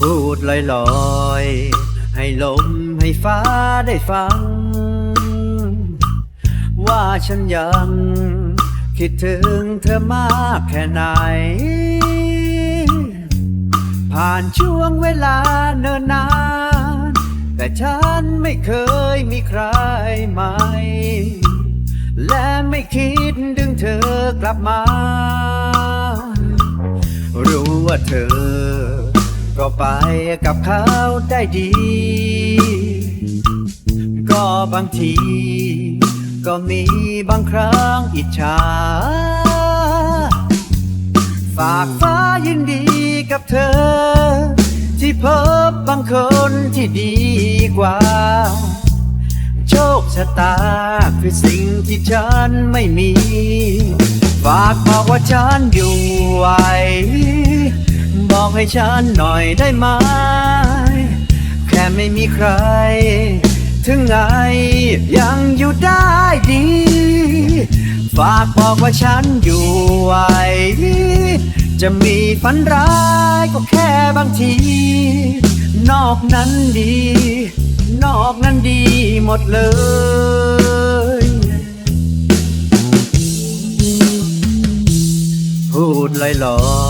พูดลอยลอยๆให้ลมให้ฟ้าได้ฟัง ว่าฉันยัง คิดถึงเธอมากแค่ไหน ผ่านช่วงเวลาเนิ่นนาน แต่ฉันไม่เคยมีใครใหม่ และไม่คิดดึงเธอกลับมา รู้ว่าเธอ ไปกับเขาได้ดี ก็บางที ก็มีบางครั้งอิจฉา ฝากฟ้ายินดีกับเธอ ที่พบบางคนที่ดีกว่า โชคชะตาคือสิ่งที่ฉันไม่มี ฝากบอกว่าฉันอยู่ไหว อกให้ฉันหน่อยได้ไหม แค่ไม่มีใคร ถึงไงยังอยู่ได้ดี ฝากบอกว่าฉันอยู่ไหว จะมีฝันร้ายก็แค่บางที นอกนั้นดี นอกนั้นดีหมดเลยพูดลอยลอย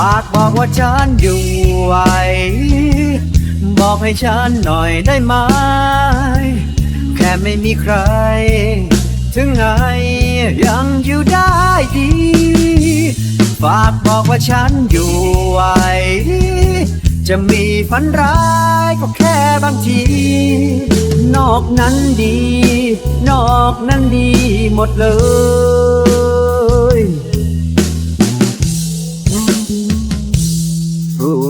ฝากบอกว่าฉันอยู่ไหว บอกให้ฉันหน่อยได้ไหม แค่ไม่มีใคร ถึงไงยังอยู่ได้ดี ฝากบอกว่าฉันอยู่ไหว จะมีฝันร้ายก็แค่บางที นอกนั้นดี นอกนั้นดีหมดเลย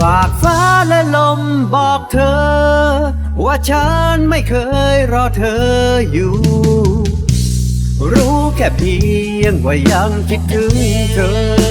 ฝากฟ้าและลมบอกเธอ ว่าฉันไม่เคยรอเธออยู่ รู้แค่เพียงว่ายังคิดถึงเธอ